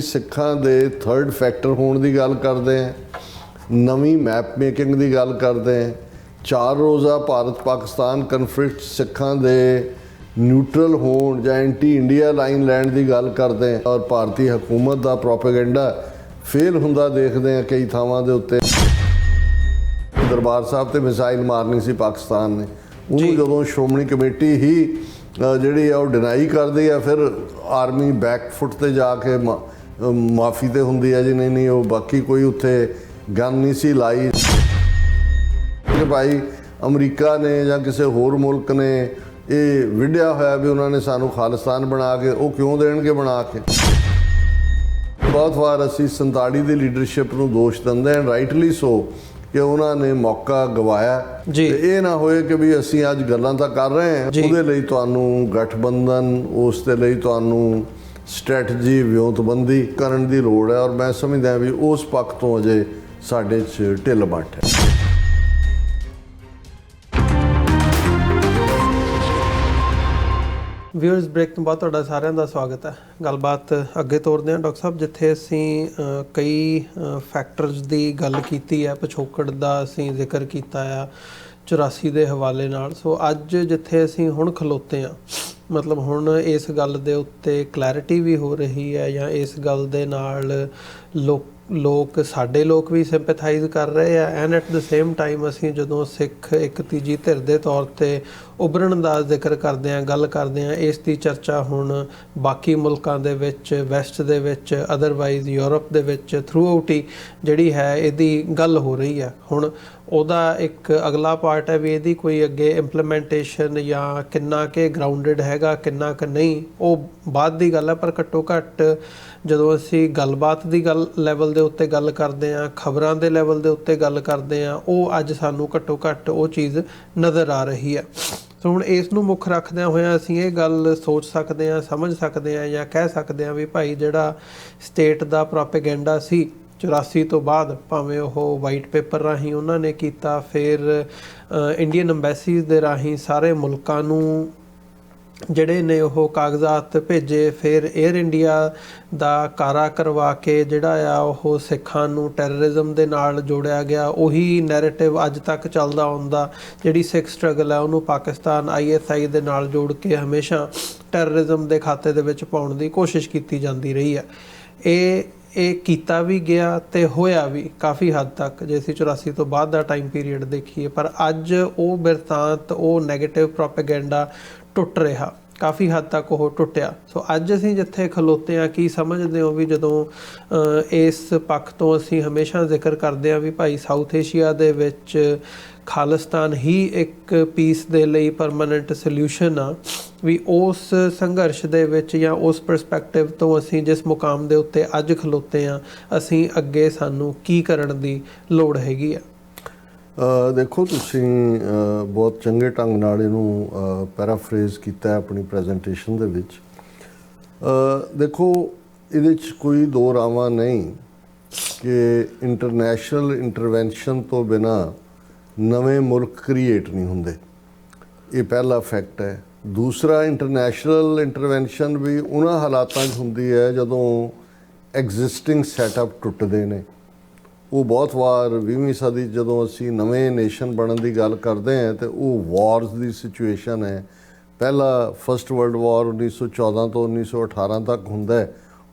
ਸਿੱਖਾਂ ਦੇ third factor ਹੋਣ ਦੀ ਗੱਲ ਕਰਦੇ ਹਾਂ ਨਵੀਂ ਮੈਪ ਮੇਕਿੰਗ ਦੀ ਗੱਲ ਕਰਦੇ ਹਾਂ ਚਾਰ ਰੋਜ਼ਾ ਭਾਰਤ ਪਾਕਿਸਤਾਨ ਕਨਫਲਿਕਟ ਸਿੱਖਾਂ ਦੇ ਨਿਊਟਰਲ ਹੋਣ ਜਾਂ ਐਂਟੀ ਇੰਡੀਆ ਲਾਈਨ ਲੈਣ ਦੀ ਗੱਲ ਕਰਦੇ ਹਾਂ ਔਰ ਭਾਰਤੀ ਹਕੂਮਤ ਦਾ ਪ੍ਰੋਪੇਗੈਂਡਾ ਫੇਲ ਹੁੰਦਾ ਦੇਖਦੇ ਹਾਂ ਕਈ ਥਾਵਾਂ ਦੇ ਉੱਤੇ। ਦਰਬਾਰ ਸਾਹਿਬ ਤੇ ਮਿਸਾਈਲ ਮਾਰਨੀ ਸੀ ਪਾਕਿਸਤਾਨ ਨੇ। ਉਹਨੂੰ ਜਦੋਂ ਸ਼੍ਰੋਮਣੀ ਕਮੇਟੀ ਹੀ ਜਿਹੜੀ ਆ ਉਹ ਡਿਨਾਈ ਕਰਦੀ ਆ ਫਿਰ ਆਰਮੀ ਬੈਕ ਫੁੱਟ ਤੇ ਜਾ ਕੇ ਮਾਫੀ ਤੇ ਹੁੰਦੀ ਆ ਜੀ ਨਹੀਂ ਨਹੀਂ ਉਹ ਬਾਕੀ ਕੋਈ ਉੱਥੇ ਗਨ ਨਹੀਂ ਸੀ ਲਾਈ ਕਿ ਭਾਈ ਅਮਰੀਕਾ ਨੇ ਜਾਂ ਕਿਸੇ ਹੋਰ ਮੁਲਕ ਨੇ ਇਹ ਵਿਢਿਆ ਹੋਇਆ ਵੀ ਉਹਨਾਂ ਨੇ ਸਾਨੂੰ ਖਾਲਿਸਤਾਨ ਬਣਾ ਕੇ ਉਹ ਕਿਉਂ ਦੇਣਗੇ ਬਣਾ ਕੇ ਬਹੁਤ ਵਾਰ ਅਸੀਂ 47 ਦੀ ਲੀਡਰਸ਼ਿਪ ਨੂੰ ਦੋਸ਼ ਦਿੰਦੇ ਹਾਂ ਰਾਈਟਲੀ ਸੋ ਕਿ ਉਹਨਾਂ ਨੇ ਮੌਕਾ ਗਵਾਇਆ। ਤੇ ਇਹ ਨਾ ਹੋਏ ਕਿ ਵੀ ਅਸੀਂ ਅੱਜ ਗੱਲਾਂ ਤਾਂ ਕਰ ਰਹੇ ਹਾਂ। ਉਹਦੇ ਲਈ ਤੁਹਾਨੂੰ ਗਠਬੰਧਨ ਉਸ ਦੇ ਲਈ ਤੁਹਾਨੂੰ ਸਟ੍ਰੈਟਜੀ ਵਿਉਂਤਬੰਦੀ ਕਰਨ ਦੀ ਲੋੜ ਹੈ ਔਰ ਮੈਂ ਸਮਝਦਾ ਵੀ ਉਸ ਪੱਖ ਤੋਂ ਅਜੇ ਸਾਡੇ 'ਚ ਢਿੱਲ ਮੱਠ ਹੈ। ਵਿਊਅਰਸ ਬ੍ਰੇਕ ਤੋਂ ਬਾਅਦ ਤੁਹਾਡਾ ਸਾਰਿਆਂ ਦਾ ਸਵਾਗਤ ਹੈ। ਗੱਲਬਾਤ ਅੱਗੇ ਤੋਰਦੇ ਹਾਂ। ਡਾਕਟਰ ਸਾਹਿਬ, ਜਿੱਥੇ ਅਸੀਂ ਕਈ ਫੈਕਟਰਸ ਦੀ ਗੱਲ ਕੀਤੀ ਹੈ, ਪਿਛੋਕੜ ਦਾ ਅਸੀਂ ਜ਼ਿਕਰ ਕੀਤਾ ਆ 84 ਦੇ ਹਵਾਲੇ ਨਾਲ। ਸੋ ਅੱਜ ਜਿੱਥੇ ਅਸੀਂ ਹੁਣ ਖਲੋਤੇ ਆ ਮਤਲਬ ਹੁਣ ਇਸ ਗੱਲ ਦੇ ਉੱਤੇ ਕਲੈਰਿਟੀ ਵੀ ਹੋ ਰਹੀ ਹੈ ਜਾਂ ਇਸ ਗੱਲ ਦੇ ਨਾਲ ਲੋਕ ਲੋਕ, ਸਾਡੇ ਲੋਕ ਵੀ ਸਿੰਪੈਥਾਈਜ਼ ਕਰ ਰਹੇ ਆ and at the same time ਅਸੀਂ ਜਦੋਂ ਸਿੱਖ ਇੱਕ ਤੀਜੀ ਧਿਰ ਦੇ ਤੌਰ ਤੇ ਉਭਰਨ ਦਾ ਜ਼ਿਕਰ ਕਰਦੇ ਆ, ਗੱਲ ਕਰਦੇ ਆ, ਇਸ ਦੀ ਚਰਚਾ ਹੁਣ ਬਾਕੀ ਮੁਲਕਾਂ ਦੇ ਵਿੱਚ ਵੈਸਟ ਦੇ ਵਿੱਚ ਅਦਰਵਾਈਜ਼ ਯੂਰਪ ਦੇ ਵਿੱਚ ਥਰੂ ਆਊਟ ਹੀ ਜਿਹੜੀ ਹੈ ਇਹਦੀ ਗੱਲ ਹੋ ਰਹੀ ਹੈ ਹੁਣ ਉਹਦਾ ਇੱਕ ਅਗਲਾ ਪਾਰਟ ਹੈ ਵੀ ਇਹਦੀ ਕੋਈ ਅੱਗੇ ਇੰਪਲੀਮੈਂਟੇਸ਼ਨ ਜਾਂ ਕਿੰਨਾ ਕਿ ਗਰਾਊਂਡਡ ਹੈਗਾ, ਕਿੰਨਾ ਕਿ ਨਹੀਂ, ਉਹ ਬਾਅਦ ਦੀ ਗੱਲ ਹੈ ਪਰ ਘੱਟੋ ਘੱਟ ਜਦੋਂ ਅਸੀਂ ਗੱਲਬਾਤ ਦੀ ਗੱਲ ਲੈਵਲ ਦੇ ਉੱਤੇ ਗੱਲ ਕਰਦੇ ਆ ਖਬਰਾਂ ਦੇ ਲੈਵਲ ਦੇ ਉੱਤੇ ਗੱਲ ਕਰਦੇ ਆ ਉਹ ਅੱਜ ਸਾਨੂੰ ਘੱਟੋ ਘੱਟ ਉਹ ਚੀਜ਼ ਨਜ਼ਰ ਆ ਰਹੀ ਹੈ। ਸੋ ਹੁਣ ਇਸ ਨੂੰ ਮੁੱਖ ਰੱਖਦਿਆਂ ਹੋਇਆਂ ਅਸੀਂ ਇਹ ਗੱਲ ਸੋਚ ਸਕਦੇ ਆ ਸਮਝ ਸਕਦੇ ਆ ਜਾਂ ਕਹਿ ਸਕਦੇ ਆ ਵੀ ਭਾਈ ਜਿਹੜਾ ਸਟੇਟ ਦਾ ਪ੍ਰੋਪੇਗੈਂਡਾ ਸੀ 84 ਤੋਂ ਬਾਅਦ ਭਾਵੇਂ ਉਹ ਵਾਈਟ ਪੇਪਰ ਰਾਹੀਂ ਉਹਨਾਂ ਨੇ ਕੀਤਾ, ਫਿਰ ਇੰਡੀਅਨ ਐਮਬੈਸੀਜ਼ ਦੇ ਰਾਹੀਂ ਸਾਰੇ ਮੁਲਕਾਂ ਨੂੰ ਜਿਹੜੇ ਨੇ ਉਹ ਕਾਗਜ਼ਾਤ ਭੇਜੇ, ਫਿਰ 에ਅਰ ਇੰਡੀਆ ਦਾ ਕਾਰਾ ਕਰਵਾ ਕੇ ਜਿਹੜਾ ਆ ਉਹ ਸਿੱਖਾਂ ਨੂੰ ਟੈਰਰਿਜ਼ਮ ਦੇ ਨਾਲ ਜੋੜਿਆ ਗਿਆ। ਉਹੀ ਨੈਰੇਟਿਵ ਅੱਜ ਤੱਕ ਚੱਲਦਾ ਆਉਂਦਾ, ਜਿਹੜੀ ਸਿੱਖ ਸਟਰਗਲ ਹੈ ਉਹਨੂੰ ਪਾਕਿਸਤਾਨ ਆਈਐਸਆਈ ਦੇ ਨਾਲ ਜੋੜ ਕੇ ਹਮੇਸ਼ਾ ਟੈਰਰਿਜ਼ਮ ਦੇ ਖਾਤੇ ਦੇ ਵਿੱਚ ਪਾਉਣ ਦੀ ਕੋਸ਼ਿਸ਼ ਕੀਤੀ ਜਾਂਦੀ ਰਹੀ ਹੈ। ਇਹ ਇਹ ਕੀਤਾ ਵੀ ਗਿਆ ਤੇ ਹੋਇਆ ਵੀ ਕਾਫੀ ਹੱਦ ਤੱਕ। ਜੇ ਅਸੀਂ 84 ਤੋਂ ਬਾਅਦ ਦਾ ਟਾਈਮ ਪੀਰੀਅਡ ਦੇਖੀਏ, ਪਰ ਅੱਜ ਉਹ ਬਿਰਤਾਂਤ, ਉਹ 네ਗੇਟਿਵ ਪ੍ਰੋਪੇਗੈਂਡਾ ਟੁੱਟ ਰਿਹਾ। ਕਾਫੀ ਹੱਦ ਤੱਕ ਉਹ ਟੁੱਟਿਆ। ਸੋ ਅੱਜ ਅਸੀਂ ਜਿੱਥੇ ਖਲੋਤੇ ਆ ਕੀ ਸਮਝਦੇ ਹੋ ਵੀ ਜਦੋਂ ਇਸ ਪੱਖ ਤੋਂ ਅਸੀਂ ਹਮੇਸ਼ਾ ਜ਼ਿਕਰ ਕਰਦੇ ਆ ਵੀ ਭਾਈ ਸਾਊਥ ਏਸ਼ੀਆ ਦੇ ਵਿੱਚ ਖਾਲਿਸਤਾਨ ਹੀ ਇੱਕ ਪੀਸ ਦੇ ਲਈ ਪਰਮਨੈਂਟ ਸੋਲੂਸ਼ਨ ਆ, ਵੀ ਉਸ ਸੰਘਰਸ਼ ਦੇ ਵਿੱਚ ਜਾਂ ਉਸ ਪਰਸਪੈਕਟਿਵ ਤੋਂ ਅਸੀਂ ਜਿਸ ਮੁਕਾਮ ਦੇ ਉੱਤੇ ਅੱਜ ਖਲੋਤੇ ਆ ਅਸੀਂ ਅੱਗੇ ਸਾਨੂੰ ਕੀ ਕਰਨ ਦੀ ਲੋੜ ਹੈਗੀ ਆ? ਦੇਖੋ ਤੁਸੀਂ ਬਹੁਤ ਚੰਗੇ ਢੰਗ ਨਾਲ ਇਹਨੂੰ ਪੈਰਾਫਰੇਜ਼ ਕੀਤਾ ਆਪਣੀ ਪ੍ਰੈਜੈਂਟੇਸ਼ਨ ਦੇ ਵਿੱਚ। ਦੇਖੋ, ਇਹਦੇ 'ਚ ਕੋਈ ਦੋ ਰਾਵਾਂ ਨਹੀਂ ਕਿ ਇੰਟਰਨੈਸ਼ਨਲ ਇੰਟਰਵੈਂਸ਼ਨ ਤੋਂ ਬਿਨਾ ਨਵੇਂ ਮੁਲਕ ਕ੍ਰੀਏਟ ਨਹੀਂ ਹੁੰਦੇ। ਇਹ ਪਹਿਲਾ ਫੈਕਟ ਹੈ। ਦੂਸਰਾ ਇੰਟਰਨੈਸ਼ਨਲ ਇੰਟਰਵੈਂਸ਼ਨ ਵੀ ਉਹਨਾਂ ਹਾਲਾਤਾਂ 'ਚ ਹੁੰਦੀ ਹੈ ਜਦੋਂ ਐਗਜ਼ਿਸਟਿੰਗ ਸੈਟਅਪ ਟੁੱਟਦੇ ਨੇ। ਉਹ ਬਹੁਤ ਵਾਰ 20ਵੀਂ ਸਦੀ ਜਦੋਂ ਅਸੀਂ ਨਵੇਂ ਨੇਸ਼ਨ ਬਣਨ ਦੀ ਗੱਲ ਕਰਦੇ ਹਾਂ ਤੇ ਉਹ ਵਾਰਸ ਦੀ ਸਿਚੁਏਸ਼ਨ ਹੈ। ਪਹਿਲਾ ਫਰਸਟ ਵਰਲਡ ਵਾਰ 1914 ਤੋਂ 1918 ਤੱਕ ਹੁੰਦਾ ਹੈ।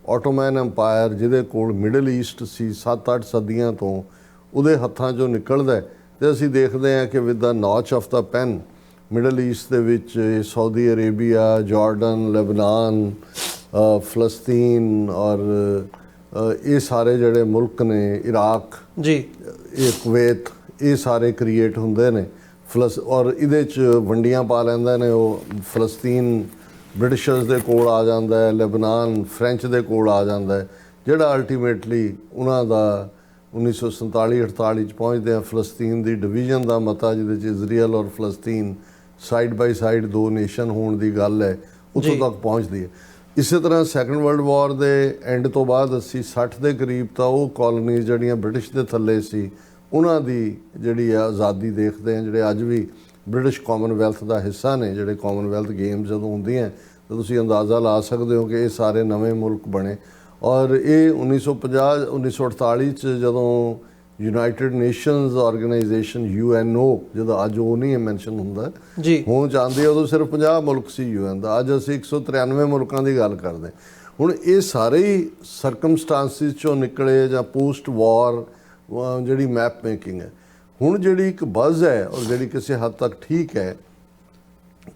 ਆਟੋਮੈਨ ਐਮਪਾਇਰ ਜਿਹਦੇ ਕੋਲ ਮਿਡਲ ਈਸਟ ਸੀ 7-8 ਸਦੀਆਂ ਤੋਂ ਉਹਦੇ ਹੱਥਾਂ 'ਚੋਂ ਨਿਕਲਦਾ ਹੈ ਤੇ ਅਸੀਂ ਦੇਖਦੇ ਹਾਂ ਕਿ with the notch of the pen Middle East ਦੇ ਵਿੱਚ ਸਾਊਦੀ ਅਰੇਬੀਆ ਜਾਰਡਨ ਲੈਬਨਾਨ ਫਲਸਤੀਨ ਔਰ ਇਹ ਸਾਰੇ ਜਿਹੜੇ ਮੁਲਕ ਨੇ ਇਰਾਕ ਜੀ। ਇਹ ਕੁਵੈਤ ਇਹ ਸਾਰੇ ਕ੍ਰੀਏਟ ਹੁੰਦੇ ਨੇ। ਫਲਸ ਔਰ ਇਹਦੇ ਚ ਵੰਡੀਆਂ ਪਾ ਲੈਂਦੇ ਨੇ ਉਹ। ਫਲਸਤੀਨ ਬ੍ਰਿਟਿਸ਼ਰਸ ਦੇ ਕੋਲ ਆ ਜਾਂਦਾ ਹੈ ਲੈਬਨਾਨ ਫ੍ਰੈਂਚ ਦੇ ਕੋਲ ਆ ਜਾਂਦਾ ਹੈ। ਜਿਹੜਾ ਅਲਟੀਮੇਟਲੀ ਉਹਨਾਂ ਦਾ 1947 48 ਚ ਪਹੁੰਚਦੇ ਆ ਫਲਸਤੀਨ ਦੀ ਡਿਵੀਜ਼ਨ ਦਾ ਮਤਾ ਜਿਹਦੇ ਚ ਇਜ਼ਰਾਈਲ ਔਰ ਫਲਸਤੀਨ ਸਾਈਡ ਬਾਈ ਸਾਈਡ ਦੋ ਨੇਸ਼ਨ ਹੋਣ ਦੀ ਗੱਲ ਹੈ ਉੱਥੋਂ ਜੀ। ਤੱਕ ਪਹੁੰਚਦੀ ਹੈ। ਇਸੇ ਤਰ੍ਹਾਂ ਸੈਕੰਡ ਵਰਲਡ ਵਾਰ ਦੇ ਐਂਡ ਤੋਂ ਬਾਅਦ ਅਸੀਂ 60 ਦੇ ਕਰੀਬ ਤਾਂ ਉਹ ਕਾਲੋਨੀਜ਼ ਜਿਹੜੀਆਂ ਬ੍ਰਿਟਿਸ਼ ਦੇ ਥੱਲੇ ਸੀ, ਉਹਨਾਂ ਦੀ ਜਿਹੜੀ ਆ ਆਜ਼ਾਦੀ ਦੇਖਦੇ ਆ ਜਿਹੜੇ ਅੱਜ ਵੀ ਬ੍ਰਿਟਿਸ਼ ਕਾਮਨਵੈਲਥ ਦਾ ਹਿੱਸਾ ਨੇ, ਜਿਹੜੇ ਕਾਮਨਵੈਲਥ ਗੇਮਸ ਜਦੋਂ ਹੁੰਦੀਆਂ, ਤਾਂ ਤੁਸੀਂ ਅੰਦਾਜ਼ਾ ਲਾ ਸਕਦੇ ਹੋ ਕਿ ਇਹ ਸਾਰੇ ਨਵੇਂ ਮੁਲਕ ਬਣੇ। ਔਰ ਇਹ 1950 1948 ਚ ਜਦੋਂ ਯੂਨਾਈਟਿਡ ਨੇਸ਼ਨਸ ਆਰਗੇਨਾਈਜੇਸ਼ਨ ਯੂਐਨਓ ਜਦੋਂ ਅੱਜ ਉਹ ਨਹੀਂ ਮੈਂਸ਼ਨ ਹੁੰਦਾ। ਜੀ। ਹੁਣ ਚਾਹੁੰਦੇ ਉਦੋਂ ਸਿਰਫ 50 ਮੁਲਕ ਸੀ ਯੂਐਨ ਦਾ ਅੱਜ ਅਸੀਂ 193 ਮੁਲਕਾਂ ਦੀ ਗੱਲ ਕਰਦੇ। ਹੁਣ ਇਹ ਸਾਰੇ ਹੀ ਸਰਕਮਸਟੈਂਸਿਸ ਚੋਂ ਨਿਕਲੇ ਜਾਂ ਪੋਸਟ ਵਾਰ ਜਿਹੜੀ ਮੈਪ ਮੇਕਿੰਗ ਹੈ। ਹੁਣ ਜਿਹੜੀ ਇੱਕ ਬਜ਼ ਹੈ ਔਰ ਜਿਹੜੀ ਕਿਸੇ ਹੱਦ ਤੱਕ ਠੀਕ ਹੈ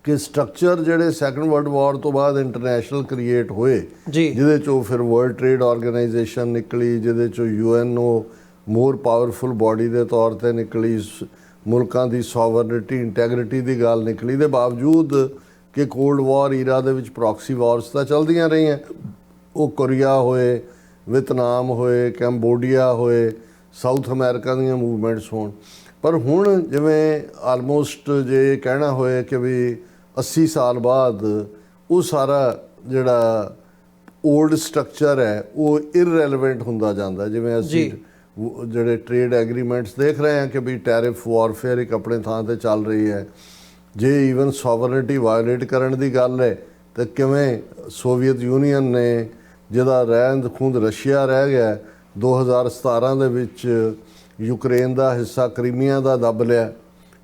ਕਿ ਸਟਰਕਚਰ ਜਿਹੜੇ ਸੈਕੰਡ ਵਰਲਡ ਵਾਰ ਤੋਂ ਬਾਅਦ ਇੰਟਰਨੈਸ਼ਨਲ ਕ੍ਰੀਏਟ ਹੋਏ ਜਿਹਦੇ ਚੋਂ ਫਿਰ ਵਰਲਡ ਟ੍ਰੇਡ ਆਰਗੇਨਾਈਜੇਸ਼ਨ ਨਿਕਲੀ ਜਿਹਦੇ ਚੋਂ ਯੂਐਨਓ ਮੋਰ ਪਾਵਰਫੁਲ ਬਾਡੀ ਦੇ ਤੌਰ ਤੇ ਨਿਕਲੀ ਮੁਲਕਾਂ ਦੀ ਸੋਵਰਨਿਟੀ ਇੰਟੈਗ੍ਰਿਟੀ ਦੀ ਗੱਲ ਨਿਕਲੀ ਦੇ ਬਾਵਜੂਦ ਕਿ ਕੋਲਡ ਵਾਰ ਈਰਾ ਦੇ ਵਿੱਚ ਪ੍ਰੋਕਸੀ ਵਾਰਸ ਤਾਂ ਚੱਲਦੀਆਂ ਰਹੀਆਂ। ਉਹ ਕੋਰੀਆ ਹੋਏ ਵਿਤਨਾਮ ਹੋਏ ਕੰਬੋਡੀਆ ਹੋਏ ਸਾਊਥ ਅਮਰੀਕਾ ਦੀਆਂ ਮੂਵਮੈਂਟਸ ਹੋਣ। ਪਰ ਹੁਣ ਜਿਵੇਂ ਆਲਮੋਸਟ ਜੇ ਕਹਿਣਾ ਹੋਏ ਕਿ ਵੀ 80 ਸਾਲ ਬਾਅਦ ਉਹ ਸਾਰਾ ਜਿਹੜਾ 올ਡ ਸਟਰਕਚਰ ਹੈ ਉਹ ਇਰਰੈਲੇਵੈਂਟ ਹੁੰਦਾ ਜਾਂਦਾ। ਜਿਵੇਂ ਅਸੀਂ ਜਿਹੜੇ ਟ੍ਰੇਡ ਐਗਰੀਮੈਂਟਸ ਦੇਖ ਰਹੇ ਹਾਂ ਕਿ ਵੀ ਟੈਰਿਫ ਵਾਰਫੇਅਰ ਇੱਕ ਆਪਣੇ ਥਾਂ ਤੇ ਚੱਲ ਰਹੀ ਹੈ। ਜੇ ਈਵਨ ਸੋਵਰਨਿਟੀ ਵਾਇਓਲੇਟ ਕਰਨ ਦੀ ਗੱਲ ਹੈ, ਤਾਂ ਕਿਵੇਂ ਸੋਵੀਅਤ ਯੂਨੀਅਨ ਨੇ ਜਿਹਦਾ ਰਹਿੰਦ ਖੂੰਦ ਰਸ਼ੀਆ ਰਹਿ ਗਿਆ 2017 ਦੇ ਵਿੱਚ ਯੂਕਰੇਨ ਦਾ ਹਿੱਸਾ ਕ੍ਰੀਮੀਆ ਦਾ ਦੱਬ ਲਿਆ।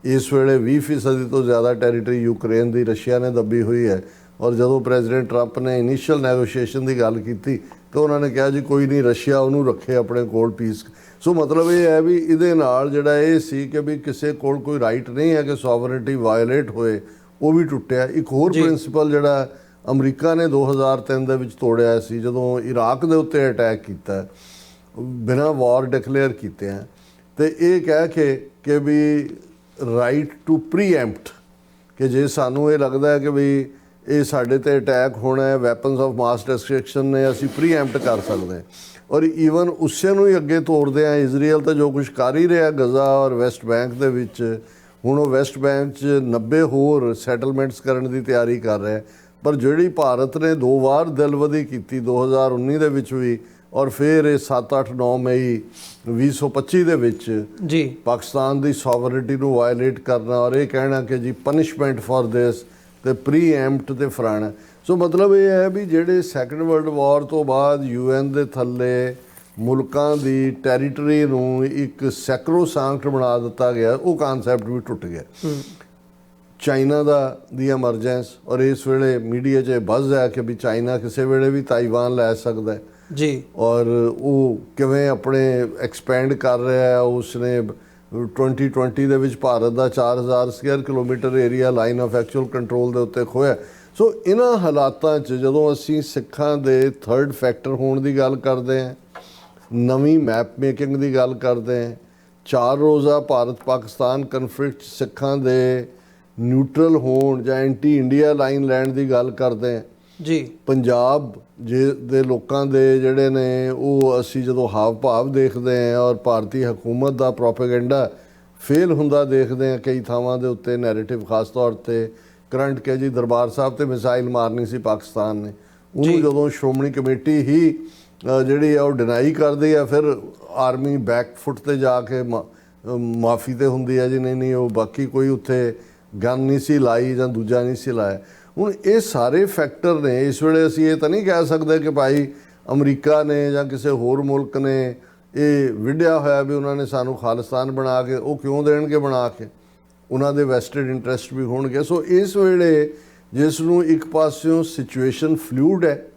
ਇਸ ਵੇਲੇ 20% ਤੋਂ ਜ਼ਿਆਦਾ ਟੈਰੀਟਰੀ ਯੂਕਰੇਨ ਦੀ ਰਸ਼ੀਆ ਨੇ ਦੱਬੀ ਹੋਈ ਹੈ। ਔਰ ਜਦੋਂ ਪ੍ਰੈਜ਼ੀਡੈਂਟ ਟਰੰਪ ਨੇ ਇਨੀਸ਼ੀਅਲ ਨੈਗੋਸ਼ੀਏਸ਼ਨ ਦੀ ਗੱਲ ਕੀਤੀ ਤਾਂ ਉਹਨਾਂ ਨੇ ਕਿਹਾ ਜੀ ਕੋਈ ਨਹੀਂ ਰਸ਼ੀਆ ਉਹਨੂੰ ਰੱਖੇ ਆਪਣੇ ਕੋਲ ਪੀਸ ਸੋ ਮਤਲਬ ਇਹ ਹੈ ਵੀ ਇਹਦੇ ਨਾਲ ਜਿਹੜਾ ਇਹ ਸੀ ਕਿ ਵੀ ਕਿਸੇ ਕੋਲ ਕੋਈ ਰਾਈਟ ਨਹੀਂ ਹੈ ਕਿ ਸੋਵਰਨਿਟੀ ਵਾਇਓਲੇਟ ਹੋਏ ਉਹ ਵੀ ਟੁੱਟਿਆ। ਇੱਕ ਹੋਰ। ਪ੍ਰਿੰਸੀਪਲ ਜਿਹੜਾ ਅਮਰੀਕਾ ਨੇ 2003 ਦੇ ਵਿੱਚ ਤੋੜਿਆ ਸੀ ਜਦੋਂ ਇਰਾਕ ਦੇ ਉੱਤੇ ਅਟੈਕ ਕੀਤਾ ਬਿਨਾਂ ਵਾਰ ਡਿਕਲੇਅਰ ਕੀਤੇ ਆ। ਤੇ ਇਹ ਕਹਿ ਕੇ ਕਿ ਵੀ ਰਾਈਟ ਟੂ ਪ੍ਰੀਐਮਪਟ ਕਿ ਜੇ ਸਾਨੂੰ ਇਹ ਲੱਗਦਾ ਹੈ ਕਿ ਵੀ ਇਹ ਸਾਡੇ ਤੇ ਅਟੈਕ ਹੋਣਾ ਹੈ ਵੈਪਨਸ ਆਫ ਮਾਸ ਡਿਸਟਰਕਸ਼ਨ ਨੇ ਅਸੀਂ ਪ੍ਰੀਐਮਪਟ ਕਰ ਸਕਦੇ ਹਾਂ। ਔਰ ਈਵਨ ਉਸੇ ਨੂੰ ਹੀ ਅੱਗੇ ਤੋੜਦੇ ਆ ਇਜ਼ਰਾਈਲ ਤਾਂ ਜੋ ਕੁਝ ਕਰ ਹੀ ਰਿਹਾ ਗਜ਼ਾ ਔਰ ਵੈਸਟ ਬੈਂਕ ਦੇ ਵਿੱਚ। ਹੁਣ ਉਹ ਵੈਸਟ ਬੈਂਕ 'ਚ 90 ਹੋਰ ਸੈਟਲਮੈਂਟਸ ਕਰਨ ਦੀ ਤਿਆਰੀ ਕਰ ਰਿਹਾ। ਪਰ ਜਿਹੜੀ ਭਾਰਤ ਨੇ ਦੋ ਵਾਰ ਦਿਲਵਦੀ ਕੀਤੀ 2019 ਦੇ ਵਿੱਚ ਵੀ ਔਰ ਫਿਰ ਇਹ 7 8 9 ਮਈ 2025 ਦੇ ਵਿੱਚ ਜੀ। ਪਾਕਿਸਤਾਨ ਦੀ ਸੋਵਰਨਿਟੀ ਨੂੰ ਵਾਇਲੇਟ ਕਰਨਾ ਔਰ ਇਹ ਕਹਿਣਾ ਕਿ ਜੀ ਪਨਿਸ਼ਮੈਂਟ ਫॉर ਦਿਸ ਤੇ ਪ੍ਰੀਐਮਪਟ ਤੇ ਫਰਾਣਾ। ਸੋ ਮਤਲਬ ਇਹ ਹੈ ਵੀ ਜਿਹੜੇ ਸੈਕੰਡ ਵਰਲਡ ਵਾਰ ਤੋਂ ਬਾਅਦ ਯੂਐਨ ਦੇ ਥੱਲੇ ਮੁਲਕਾਂ ਦੀ ਟੈਰੀਟਰੀ ਨੂੰ ਇੱਕ ਸੈਕਰੋਸਾਂਕਟ ਬਣਾ ਦਿੱਤਾ ਗਿਆ ਉਹ ਕਨਸੈਪਟ ਵੀ ਟੁੱਟ ਗਿਆ। ਚਾਈਨਾ ਦਾ ਦੀ ਐਮਰਜੈਂਸ ਔਰ ਇਸ ਵੇਲੇ ਮੀਡੀਆ 'ਚ ਬuzz ਹੈ ਕਿ ਵੀ ਚਾਈਨਾ ਕਿਸੇ ਵੇਲੇ ਵੀ ਤਾਈਵਾਨ ਲੈ ਸਕਦਾ ਹੈ। ਜੀ। ਔਰ ਉਹ ਕਿਵੇਂ ਆਪਣੇ ਐਕਸਪੈਂਡ ਕਰ ਰਿਹਾ ਹੈ ਉਸਨੇ 2020 ਦੇ ਵਿੱਚ ਭਾਰਤ ਦਾ 4000 square kilometre area line of actual control ਦੇ ਉੱਤੇ ਖੋਇਆ ਸੋ ਇਹਨਾਂ ਹਾਲਾਤਾਂ 'ਚ ਜਦੋਂ ਅਸੀਂ ਸਿੱਖਾਂ ਦੇ ਥਰਡ ਫੈਕਟਰ ਹੋਣ ਦੀ ਗੱਲ ਕਰਦੇ ਹਾਂ, ਨਵੀਂ ਮੈਪ ਮੇਕਿੰਗ ਦੀ ਗੱਲ ਕਰਦੇ ਹਾਂ, ਚਾਰ ਰੋਜ਼ਾ ਭਾਰਤ ਪਾਕਿਸਤਾਨ ਕਨਫਲਿਕਟ ਸਿੱਖਾਂ ਦੇ ਨਿਊਟਰਲ ਹੋਣ ਜਾਂ ਐਂਟੀ ਇੰਡੀਆ ਲਾਈਨ ਲੈਣ ਦੀ ਗੱਲ ਕਰਦੇ ਹਾਂ ਜੀ। ਪੰਜਾਬ ਜੇ ਦੇ ਲੋਕਾਂ ਦੇ ਜਿਹੜੇ ਨੇ ਉਹ ਅਸੀਂ ਜਦੋਂ ਹਾਵ ਭਾਵ ਦੇਖਦੇ ਹਾਂ ਔਰ ਭਾਰਤੀ ਹਕੂਮਤ ਦਾ ਪ੍ਰੋਪੇਗੈਂਡਾ ਫੇਲ ਹੁੰਦਾ ਦੇਖਦੇ ਹਾਂ ਕਈ ਥਾਵਾਂ ਦੇ ਉੱਤੇ ਨੈਰੇਟਿਵ ਖਾਸ ਤੌਰ ਤੇ ਕਰੰਟ ਕੇ ਜੀ ਦਰਬਾਰ ਸਾਹਿਬ ਤੇ ਮਿਸਾਈਲ ਮਾਰਨੀ ਸੀ ਪਾਕਿਸਤਾਨ ਨੇ। ਉਹਨੂੰ। ਜਦੋਂ ਸ਼੍ਰੋਮਣੀ ਕਮੇਟੀ ਹੀ ਜਿਹੜੀ ਆ ਉਹ ਡਿਨਾਈ ਕਰਦੀ ਆ ਫਿਰ ਆਰਮੀ ਬੈਕ ਫੁੱਟ ਤੇ ਜਾ ਕੇ ਮਾਫੀ ਤੇ ਹੁੰਦੀ ਆ ਜੀ ਨਹੀਂ ਨਹੀਂ ਉਹ ਬਾਕੀ ਕੋਈ ਉੱਥੇ ਗਨ ਨਹੀਂ ਸੀ ਲਾਈ ਜਾਂ ਦੂਜਾ ਨਹੀਂ ਸੀ ਲਾਇਆ। ਹੁਣ ਇਹ ਸਾਰੇ ਫੈਕਟਰ ਨੇ ਇਸ ਵੇਲੇ ਅਸੀਂ ਇਹ ਤਾਂ ਨਹੀਂ ਕਹਿ ਸਕਦੇ ਕਿ ਭਾਈ ਅਮਰੀਕਾ ਨੇ ਜਾਂ ਕਿਸੇ ਹੋਰ ਮੁਲਕ ਨੇ ਇਹ ਵਿਢਿਆ ਹੋਇਆ ਵੀ ਉਹਨਾਂ ਨੇ ਸਾਨੂੰ ਖਾਲਿਸਤਾਨ ਬਣਾ ਕੇ ਉਹ ਕਿਉਂ ਦੇਣਗੇ ਬਣਾ ਕੇ? ਉਹਨਾਂ ਦੇ ਵੈਸਟਡ ਇੰਟਰਸਟ ਵੀ ਹੋਣਗੇ। ਸੋ ਇਸ ਵੇਲੇ ਜਿਸ ਨੂੰ ਇੱਕ ਪਾਸਿਓਂ ਸਿਚੁਏਸ਼ਨ ਫਲੂਇਡ ਹੈ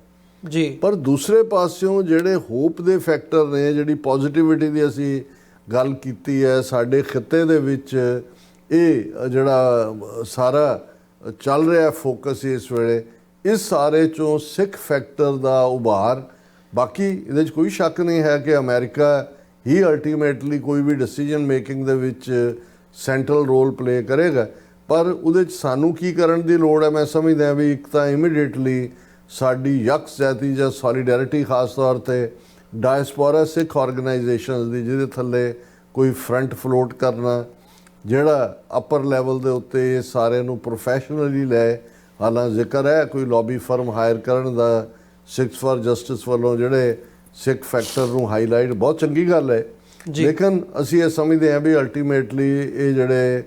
ਜੀ। ਪਰ ਦੂਸਰੇ ਪਾਸਿਓਂ ਜਿਹੜੇ ਹੋਪ ਦੇ ਫੈਕਟਰ ਨੇ ਜਿਹੜੀ ਪੋਜ਼ਿਟਿਵਿਟੀ ਦੀ ਅਸੀਂ ਗੱਲ ਕੀਤੀ ਹੈ ਸਾਡੇ ਖਿੱਤੇ ਦੇ ਵਿੱਚ ਇਹ ਜਿਹੜਾ ਸਾਰਾ ਚੱਲ ਰਿਹਾ ਫੋਕਸ ਇਸ ਵੇਲੇ, ਇਸ ਸਾਰੇ ਚੋਂ ਸਿੱਖ ਫੈਕਟਰ ਦਾ ਉਭਾਰ। ਬਾਕੀ ਇਹਦੇ 'ਚ ਕੋਈ ਸ਼ੱਕ ਨਹੀਂ ਹੈ ਕਿ ਅਮਰੀਕਾ ਹੀ ਅਲਟੀਮੇਟਲੀ ਕੋਈ ਵੀ ਡਿਸੀਜਨ ਮੇਕਿੰਗ ਦੇ ਵਿੱਚ ਸੈਂਟਰਲ ਰੋਲ ਪਲੇ ਕਰੇਗਾ। ਪਰ ਉਹਦੇ 'ਚ ਸਾਨੂੰ ਕੀ ਕਰਨ ਦੀ ਲੋੜ ਹੈ? ਮੈਂ ਸਮਝਦਾ ਵੀ ਇੱਕ ਤਾਂ ਇਮੀਡੀਏਟਲੀ ਸਾਡੀ ਯਕਸਜਹਿਤੀ ਜਾਂ ਸੋਲੀਡੈਰਿਟੀ ਖਾਸ ਤੌਰ ਤੇ ਡਾਇਸਪੋਰਾ ਸਿੱਖ ਆਰਗੇਨਾਈਜੇਸ਼ਨਸ ਦੀ ਜਿਹਦੇ ਥੱਲੇ ਕੋਈ ਫਰੰਟ ਫਲੋਟ ਕਰਨਾ ਜਿਹੜਾ ਅਪਰ ਲੈਵਲ ਦੇ ਉੱਤੇ ਇਹ ਸਾਰੇ ਨੂੰ ਪ੍ਰੋਫੈਸ਼ਨਲੀ ਲੈ ਹਾਲਾਂ ਜ਼ਿਕਰ ਹੈ ਕੋਈ ਲੌਬੀ ਫਰਮ ਹਾਇਰ ਕਰਨ ਦਾ ਸਿਕਸ ਫਾਰ ਜਸਟਿਸ ਵੱਲੋਂ ਜਿਹੜੇ ਸਿੱਖ ਫੈਕਟਰ ਨੂੰ ਹਾਈਲਾਈਟ ਬਹੁਤ ਚੰਗੀ ਗੱਲ ਹੈ। ਲੇਕਿਨ ਅਸੀਂ ਇਹ ਸਮਝਦੇ ਹਾਂ ਵੀ ਅਲਟੀਮੇਟਲੀ ਇਹ ਜਿਹੜੇ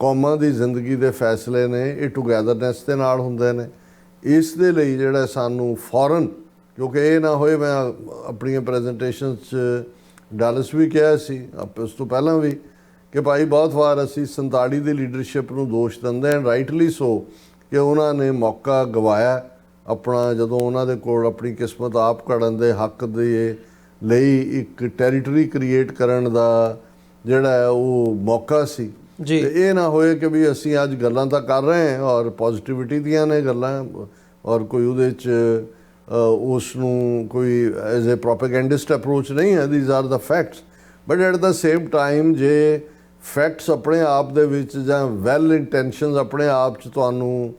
ਕੌਮਾਂ ਦੀ ਜ਼ਿੰਦਗੀ ਦੇ ਫੈਸਲੇ ਨੇ ਇਹ ਟੁਗੇਦਰਨੈਸ ਦੇ ਨਾਲ ਹੁੰਦੇ ਨੇ ਇਸ ਦੇ ਲਈ ਜਿਹੜਾ ਸਾਨੂੰ ਫੌਰਨ ਕਿਉਂਕਿ ਇਹ ਨਾ ਹੋਏ ਮੈਂ ਆਪਣੀਆਂ ਪ੍ਰੈਜੈਂਟੇਸ਼ਨਸ 'ਚ ਡਾਲਸ ਵੀ ਕਿਹਾ ਸੀ ਉਸ ਤੋਂ ਪਹਿਲਾਂ ਵੀ ਕਿ ਭਾਈ ਬਹੁਤ ਵਾਰ ਅਸੀਂ 47 ਦੀ ਲੀਡਰਸ਼ਿਪ ਨੂੰ ਦੋਸ਼ ਦਿੰਦੇ ਹਾਂ ਰਾਈਟਲੀ ਸੋ ਕਿ ਉਹਨਾਂ ਨੇ ਮੌਕਾ ਗਵਾਇਆ ਆਪਣਾ ਜਦੋਂ ਉਹਨਾਂ ਦੇ ਕੋਲ ਆਪਣੀ ਕਿਸਮਤ ਆਪ ਘੜਨ ਦੇ ਹੱਕ ਦੇ ਲਈ ਇੱਕ ਟੈਰੀਟਰੀ ਕ੍ਰੀਏਟ ਕਰਨ ਦਾ ਜਿਹੜਾ ਹੈ ਉਹ ਮੌਕਾ ਸੀ ਜੀ। ਤੇ ਇਹ ਨਾ ਹੋਏ ਕਿ ਵੀ ਅਸੀਂ ਅੱਜ ਗੱਲਾਂ ਤਾਂ ਕਰ ਰਹੇ ਹਾਂ ਔਰ ਪੋਜ਼ਿਟਿਵਿਟੀ ਦੀਆਂ ਨੇ ਗੱਲਾਂ ਔਰ ਕੋਈ ਉਹਦੇ ਚ ਉਸ ਨੂੰ ਕੋਈ ਐਜ਼ ਅ ਪ੍ਰੋਪੇਗੈਂਡਿਸਟ ਅਪਰੋਚ ਨਹੀਂ ਹੈ these are the facts but at the same time ਜੇ ਫੈਕਟਸ ਆਪਣੇ ਆਪ ਦੇ ਵਿੱਚ ਜਾਂ ਵੈਲ ਇੰਟੈਂਸ਼ਨਸ ਆਪਣੇ ਆਪ ਚ ਤੁਹਾਨੂੰ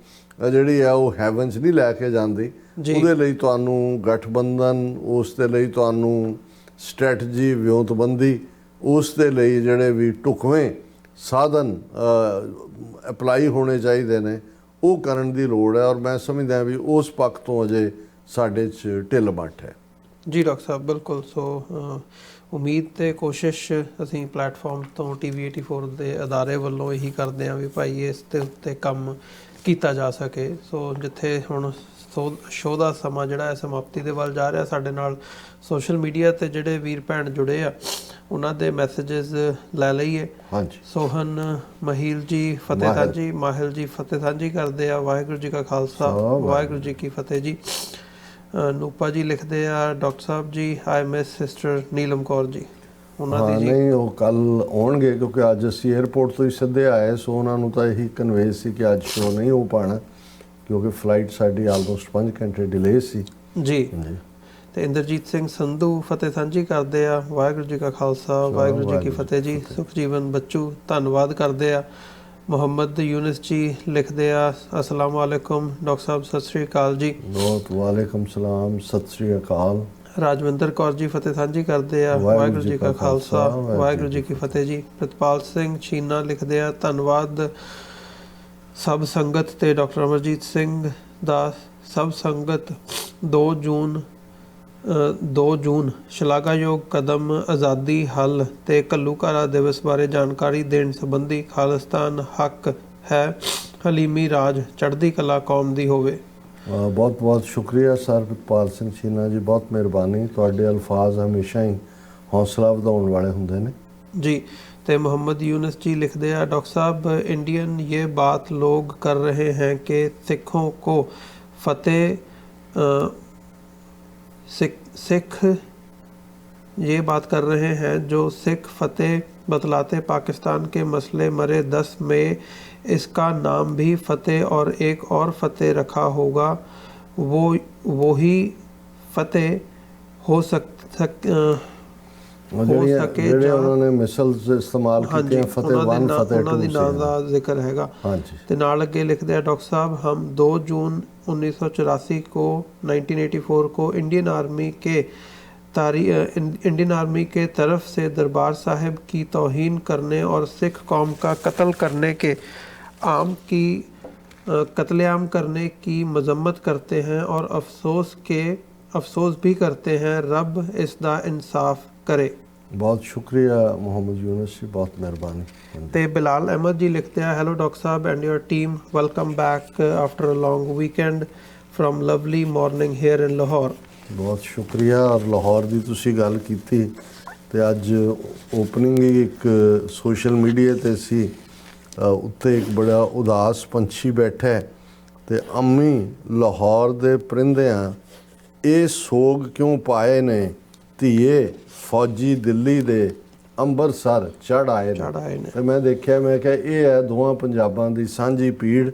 ਜਿਹੜੀ ਹੈ ਉਹ ਹੈਵਨ ਚ ਨਹੀਂ ਲੈ ਕੇ ਜਾਂਦੀ। ਉਹਦੇ ਲਈ ਤੁਹਾਨੂੰ ਗਠਬੰਧਨ ਉਸ ਦੇ ਲਈ ਤੁਹਾਨੂੰ ਸਟ੍ਰੈਟਜੀ ਵਿਉਂਤਬੰਦੀ ਉਸ ਦੇ ਲਈ ਜਿਹੜੇ ਵੀ ਢੁਕਵੇਂ ਸਾਧਨ ਅਪਲਾਈ ਹੋਣੇ ਚਾਹੀਦੇ ਨੇ ਉਹ ਕਰਨ ਦੀ ਲੋੜ ਹੈ ਔਰ ਮੈਂ ਸਮਝਦਾ ਵੀ ਉਸ ਪੱਖ ਤੋਂ ਅਜੇ ਸਾਡੇ 'ਚ ਢਿੱਲ ਮੱਠ ਹੈ। ਜੀ ਡਾਕਟਰ ਸਾਹਿਬ ਬਿਲਕੁਲ। ਸੋ ਉਮੀਦ ਤੇ ਕੋਸ਼ਿਸ਼ ਅਸੀਂ ਪਲੇਟਫਾਰਮ ਤੋਂ ਟੀਵੀ 84 ਦੇ ਅਦਾਰੇ ਵੱਲੋਂ ਇਹੀ ਕਰਦੇ ਹਾਂ ਵੀ ਭਾਈ ਇਸ ਦੇ ਉੱਤੇ ਕੰਮ ਕੀਤਾ ਜਾ ਸਕੇ। ਸੋ ਜਿੱਥੇ ਹੁਣ ਸ਼ੋਅ ਦਾ ਸਮਾਂ ਜਿਹੜਾ ਹੈ ਸਮਾਪਤੀ ਦੇ ਵੱਲ ਜਾ ਰਿਹਾ ਸਾਡੇ ਨਾਲ ਸੋਸ਼ਲ ਮੀਡੀਆ ਤੇ ਜਿਹੜੇ ਵੀਰ ਭੈਣ ਜੁੜੇ ਆ ਉਹਨਾਂ ਦੇ ਮੈਸੇजेस ਲੈ ਲਈਏ। ਹਾਂਜੀ। ਸੋਹਨ ਮਹੀਲ ਜੀ ਫਤਿਹ। ਸਾਂਝੀ ਮਾਹਿਲ ਜੀ ਫਤਿਹ ਸਾਂਝੀ ਕਰਦੇ ਆ। ਵਾਹਿਗੁਰੂ ਜੀ ਕਾ ਖਾਲਸਾ ਵਾਹਿਗੁਰੂ। ਜੀ ਕੀ ਫਤਿਹ ਜੀ। ਨੂਪਾ ਜੀ ਲਿਖਦੇ ਆ doctor Sahib ji I miss sister Neelam Kaur ji. ਉਹਨਾਂ ਦੀ ਜੀ ਨਹੀਂ ਉਹ ਕੱਲ ਆਉਣਗੇ ਕਿਉਂਕਿ ਅੱਜ ਅਸੀਂ 에ਅਰਪੋਰਟ ਤੋਂ ਹੀ ਸਿੱਧੇ ਆਏ ਸੋ ਉਹਨਾਂ ਨੂੰ ਤਾਂ ਇਹੀ ਕਨਵੇ ਸੀ ਕਿ ਅੱਜ ਸ਼ੋ ਨਹੀਂ ਹੋ ਪਾਣਾ ਕਿਉਂਕਿ ਫਲਾਈਟ ਸਾਡੀ ਆਲਮੋਸਟ 5 ਘੰਟੇ ਡਿਲੇ ਸੀ। ਜੀ। ਤੇ ਇੰਦਰਜੀਤ ਸਿੰਘ ਸੰਧੂ ਫਤਿਹ ਸਾਂਝੀ ਕਰਦੇ ਆ ਵਾਹਿਗੁਰੂ ਜੀ ਕਾ ਖਾਲਸਾ ਵਾਹਿਗੁਰੂ ਜੀ ਕੀ ਫਤਿਹ ਜੀ ਸੁਖਜੀਵਨ ਬੱਚੂ ਧੰਨਵਾਦ ਕਰਦੇ ਆ। ਮੁਹੰਮਦ ਯੂਨਸ ਜੀ ਲਿਖਦੇ ਆ ਅਸਲਾਮ ਵਾਲੇਕੁਮ ਡਾਕਟਰ ਸਾਹਿਬ ਸਤਿ ਸ੍ਰੀ ਅਕਾਲ ਜੀ। ਬਹੁਤ ਵਾਲੇਕਮ ਸਲਾਮ ਸਤਿ ਸ੍ਰੀ ਅਕਾਲ। ਰਾਜਵਿੰਦਰ ਕੌਰ ਜੀ ਫਤਿਹ ਸਾਂਝੀ ਕਰਦੇ ਆ। ਵਾਹਿਗੁਰੂ ਜੀ ਕਾ ਖਾਲਸਾ ਵਾਹਿਗੁਰੂ ਜੀ ਕੀ ਫਤਿਹ। ਜੀ। ਪ੍ਰਤਪਾਲ ਸਿੰਘ ਛੀਨਾ ਲਿਖਦੇ ਆ ਧੰਨਵਾਦ। ਸਭ ਸੰਗਤ ਤੇ ਡਾਕਟਰ ਅਮਰਜੀਤ ਸਿੰਘ ਦਾ ਸਭ ਸੰਗਤ 2 ਜੂਨ 2 ਜੂਨ ਸ਼ਲਾਘਾਯੋਗ ਕਦਮ ਆਜ਼ਾਦੀ ਹੱਲ ਤੇ ਕੱਲੂਕਾਰਾ ਦਿਵਸ ਬਾਰੇ ਜਾਣਕਾਰੀ ਦੇਣ ਸੰਬੰਧੀ ਖਾਲਿਸਤਾਨ ਹੱਕ ਹੈ ਹਲੀਮੀ ਰਾਜ ਚੜ੍ਹਦੀ ਕਲਾ ਕੌਮ ਦੀ ਹੋਵੇ। ਬਹੁਤ ਬਹੁਤ ਸ਼ੁਕਰੀਆ ਸਰਪਾਲ ਸਿੰਘ ਛੀਨਾ ਜੀ ਬਹੁਤ ਮਿਹਰਬਾਨੀ। ਤੁਹਾਡੇ ਅਲਫਾਜ਼ ਹਮੇਸ਼ਾ ਹੀ ਹੌਸਲਾ ਵਧਾਉਣ ਵਾਲੇ ਹੁੰਦੇ ਨੇ। ਜੀ ਤੇ ਮੁਹੰਮਦ ਯੂਨਸ ਜੀ ਲਿਖਦੇ ਆ ਡਾਕਟਰ ਸਾਹਿਬ ਇੰਡੀਅਨ ਇਹ ਬਾਤ ਲੋਕ ਕਰ ਰਹੇ ਹੈ ਕਿ ਸਿੱਖੋਂ ਕੋ ਫਤਿਹ سکھ یہ بات کر رہے ہیں جو سکھ فتح بتلاتے پاکستان کے مسئلے مرے دس میں اس کا نام بھی فتح اور ایک اور فتح رکھا ہوگا۔ وہ، وہی فتح ہو سک کو 1984 کو انڈین آرمی کے تاریخ انڈین آرمی کے طرف سے دربار صاحب کی توہین کرنے اور سکھ قوم کا قتل کرنے کے عام کی قتل عام کرنے کی مذمت کرتے ہیں اور افسوس کے افسوس بھی کرتے ہیں رب اس دا انصاف۔ ਕਰੇ। ਬਹੁਤ ਸ਼ੁਕਰੀਆ ਮੁਹੰਮਦ ਯੂਨਸ ਜੀ ਬਹੁਤ ਮਿਹਰਬਾਨੀ। ਤੇ ਬਿਲਾਲ ਅਹਿਮਦ ਜੀ ਲਿਖਦੇ ਆ hello doctor Sahib and your team welcome back after a long weekend from lovely morning here in Lahore ਬਹੁਤ ਸ਼ੁਕਰੀਆ ਔਰ ਲਾਹੌਰ ਦੀ ਤੁਸੀਂ ਗੱਲ ਕੀਤੀ ਤੇ ਅੱਜ ਓਪਨਿੰਗ ਹੀ ਇੱਕ ਸੋਸ਼ਲ ਮੀਡੀਆ ਤੇ ਸੀ ਉੱਤੇ ਇੱਕ ਬੜਾ ਉਦਾਸ ਪੰਛੀ ਬੈਠਾ ਹੈ ਤੇ ਅੰਮੀ ਲਾਹੌਰ ਦੇ ਪਰਿੰਦਿਆਂ ਇਹ ਸੋਗ ਕਿਉਂ ਪਾਏ ਨੇ? ਧੀਏ ਫੌਜੀ ਦਿੱਲੀ ਦੇ ਅੰਬਰਸਰ ਚੜ ਆਏ ਨੇ ਚੜ੍ਹ ਆਏ ਨੇ। ਤੇ ਮੈਂ ਦੇਖਿਆ ਮੈਂ ਕਿਹਾ ਇਹ ਹੈ ਦੋਵਾਂ ਪੰਜਾਬਾਂ ਦੀ ਸਾਂਝੀ ਪੀੜ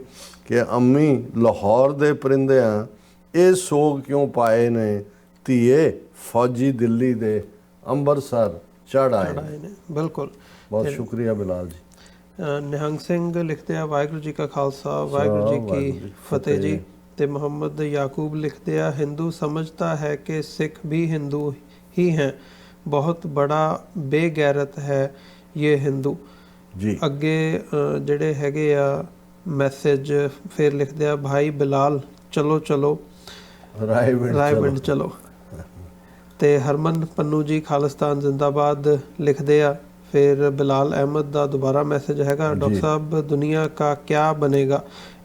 ਕਿ ਅੰਮੀ ਲਾਹੌਰ ਦੇ ਪਰਿੰਦਿਆਂ ਇਹ ਸੋਗ ਕਿਉਂ ਪਾਏ ਨੇ ਧੀਏ ਫੌਜੀ ਦਿੱਲੀ ਦੇ ਅੰਬਰਸਰ ਚੜ ਆਏ ਨੇ। ਬਿਲਕੁਲ ਬਹੁਤ ਸ਼ੁਕਰੀਆ ਬਿਲਾਲ ਜੀ ਨਿਹੰਗ ਸਿੰਘ ਲਿਖਦੇ ਆ ਵਾਹਿਗੁਰੂ ਜੀ ਕਾ ਖਾਲਸਾ ਵਾਹਿਗੁਰੂ ਜੀ ਕੀ ਫਤਿਹ ਜੀ। ਤੇ ਮੁਹੰਮਦ ਯਾਕੂਬ ਲਿਖਦੇ ਆ ਹਿੰਦੂ ਸਮਝਤਾ ਹੈ ਕਿ ਸਿੱਖ ਵੀ ਹਿੰਦੂ ਹੀ ਹੈ ਬਹੁਤ ਬੜਾ ਬੇਗੈਰਤ ਹੈ ਇਹ ਹਿੰਦੂ ਜੀ ਅੱਗੇ ਅ, ਜਿਹੜੇ ਹੈਗੇ ਆ ਮੈਸੇਜ ਫਿਰ ਲਿਖਦੇ ਆ ਭਾਈ ਬਿਲਾਲ ਚਲੋ ਚਲੋ ਰਾਏ ਵਿੰਡ ਰਾਏਵਿੰਡ ਚਲੋ ਤੇ ਹਰਮਨ ਪੰਨੂ ਜੀ ਖਾਲਿਸਤਾਨ ਜ਼ਿੰਦਾਬਾਦ ਲਿਖਦੇ ਆ ਫਿਰ ਬਿਲਾਲ ਅਹਿਮਦ ਦਾ ਦੁਬਾਰਾ ਮੈਸੇਜ ਹੈਗਾ ਡਾਕਟਰ ਜੀ। ਸਾਹਿਬ ਦੁਨੀਆ का क्या बनेगा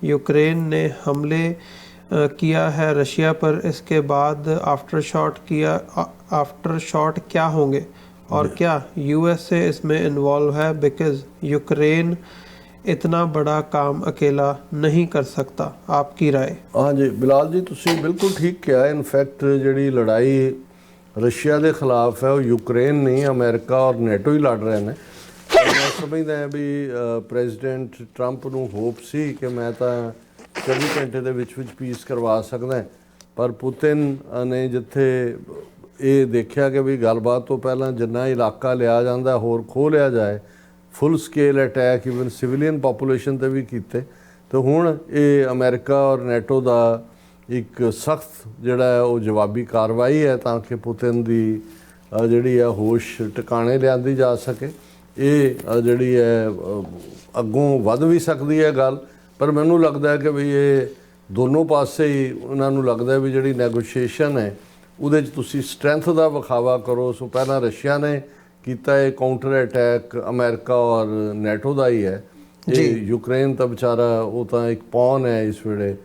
यूक्रेन ने हमले अ, किया है रशिया पर इसके बाद आफ्टर शॉट किया आफ्टर शॉट क्या होंगे और क्या यूएसए इसमें इन्वॉल्व है बिकॉज यूक्रेन इतना बड़ा काम अकेला नहीं कर सकता आपकी राय ਹਾਂਜੀ ਬਿਲਾਲ ਜੀ ਤੁਸੀਂ ਬਿਲਕੁਲ ਠੀਕ ਕਿਹਾ ਇਨਫੈਕਟ ਜਿਹੜੀ ਲੜਾਈ ਰਸ਼ੀਆ ਦੇ ਖਿਲਾਫ ਹੈ ਉਹ ਯੂਕਰੇਨ ਨਹੀਂ ਅਮਰੀਕਾ ਔਰ ਨੈਟੋ ਹੀ ਲੜ ਰਹੇ ਨੇ ਤੇ ਮੈਂ ਸਮਝਦਾ ਹਾਂ ਵੀ ਪ੍ਰੈਜ਼ੀਡੈਂਟ ਟਰੰਪ ਨੂੰ ਹੋਪ ਸੀ ਕਿ ਮੈਂ ਤਾਂ 24 ਘੰਟੇ ਦੇ ਵਿੱਚ ਵਿੱਚ ਪੀਸ ਕਰਵਾ ਸਕਦਾ ਪਰ ਪੁਤਿਨ ਅ, ਨੇ ਜਿੱਥੇ ਇਹ ਦੇਖਿਆ ਕਿ ਵੀ ਗੱਲਬਾਤ ਤੋਂ ਪਹਿਲਾਂ ਜਿੰਨਾ ਇਲਾਕਾ ਲਿਆ ਜਾਂਦਾ, ਹੋਰ ਖੋਹ ਲਿਆ ਜਾਏ full scale attack even civilian population ਤੇ ਵੀ ਕੀਤੇ। ਤੇ ਹੁਣ ਇਹ ਅਮਰੀਕਾ ਔਰ ਨੈਟੋ ਦਾ ਇੱਕ ਸਖਤ ਜਿਹੜਾ ਉਹ ਜਵਾਬੀ ਕਾਰਵਾਈ ਹੈ, ਤਾਂ ਕਿ ਪੁਤਿਨ ਦੀ ਜਿਹੜੀ ਹੈ, ਹੋਸ਼ ਟਿਕਾਣੇ ਲਿਆਂਦੀ ਜਾ ਸਕੇ। ਇਹ ਜਿਹੜੀ ਹੈ ਅੱਗੋਂ ਵੱਧ ਵੀ ਸਕਦੀ ਹੈ ਗੱਲ, ਪਰ ਮੈਨੂੰ ਲੱਗਦਾ ਹੈ ਕਿ ਵੀ ਇਹ ਦੋਨੋਂ ਪਾਸੇ ਹੀ ਉਹਨਾਂ ਨੂੰ ਲੱਗਦਾ ਵੀ ਜਿਹੜੀ ਨੈਗੋਸ਼ੀਏਸ਼ਨ ਹੈ ਉਹਦੇ 'ਚ ਤੁਸੀਂ ਸਟਰੈਂਥ ਦਾ ਵਿਖਾਵਾ ਕਰੋ। ਸੋ ਪਹਿਲਾਂ ਰਸ਼ੀਆ ਨੇ ਕੀਤਾ ਹੈ ਕਾਊਂਟਰ ਅਟੈਕ ਅਮਰੀਕਾ ਔਰ ਨੈਟੋ ਦਾ ਹੀ ਹੈ। ਇਹ ਯੂਕਰੇਨ ਤਾਂ ਵਿਚਾਰਾ ਉਹ ਤਾਂ ਇੱਕ ਪੌਨ ਹੈ ਇਸ ਵੇਲੇ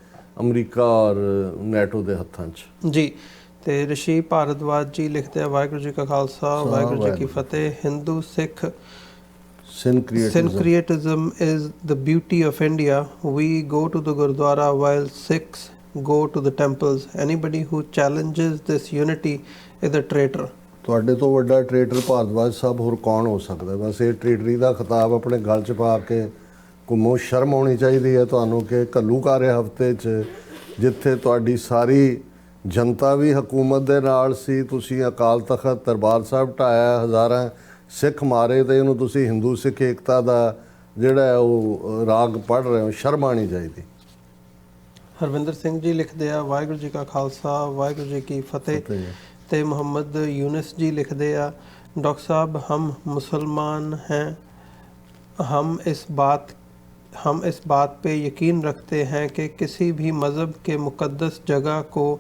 ਅਮਰੀਕਾ ਔਰ ਨੈਟੋ ਦੇ ਹੱਥਾਂ 'ਚ। ਜੀ। ਤੇ ਰਿਸ਼ੀ ਭਾਰਦਵਾਜ ਜੀ ਲਿਖਦੇ ਆ ਵਾਹਿਗੁਰੂ ਜੀ ਕਾ ਖਾਲਸਾ ਵਾਹਿਗੁਰੂ ਜੀ ਕੀ ਫਤਿਹ। Hindu Sikh. Syncretism is the beauty of India. We go to the Gurdwara while Sikhs go to the temples. Anybody who challenges this unity is a traitor. ਤੁਹਾਡੇ ਤੋਂ ਵੱਡਾ ਟ੍ਰੇਡਰ ਭਾਰਤਵਾਜ ਸਾਹਿਬ ਹੋਰ ਕੌਣ ਹੋ ਸਕਦਾ ਬਸ ਇਹ ਟ੍ਰੇਡਰੀ ਦਾ ਖਿਤਾਬ ਆਪਣੇ ਗਲ 'ਚ ਪਾ ਕੇ ਘੁੰਮੋ ਸ਼ਰਮ ਆਉਣੀ ਚਾਹੀਦੀ ਹੈ ਤੁਹਾਨੂੰ ਕਿ ਘੱਲੂਕਾਰੇ ਹਫ਼ਤੇ 'ਚ ਜਿੱਥੇ ਤੁਹਾਡੀ ਸਾਰੀ ਜਨਤਾ ਵੀ ਹਕੂਮਤ ਦੇ ਨਾਲ ਸੀ, ਤੁਸੀਂ ਅਕਾਲ ਤਖਤ ਦਰਬਾਰ ਸਾਹਿਬ ਢਾਇਆ ਹਜ਼ਾਰਾਂ ਸਿੱਖ ਮਾਰੇ ਤੇ ਇਹਨੂੰ ਤੁਸੀਂ ਹਿੰਦੂ ਸਿੱਖ ਏਕਤਾ ਦਾ ਜਿਹੜਾ ਉਹ ਰਾਗ ਪੜ ਰਹੇ ਹੋ ਸ਼ਰਮ ਆਉਣੀ ਚਾਹੀਦੀ ਹਰਵਿੰਦਰ ਸਿੰਘ ਜੀ ਲਿਖਦੇ ਆ ਵਾਹਿਗੁਰੂ ਜੀ ਕਾ ਖਾਲਸਾ ਵਾਹਿਗੁਰੂ ਜੀ ਕੀ ਫਤਿਹ। ਤੇ ਮੁਹੰਮਦ ਯੂਨਸ ਜੀ ਲਿਖਦੇ ਆ ਡਾਕਟਰ ਸਾਹਿਬ ਹਮ ਮੁਸਲਮਾਨ ہیں ہم اس بات ہم اس بات پہ یقین رکھتے ہیں کہ کسی بھی مذہب کے مقدس جگہ کو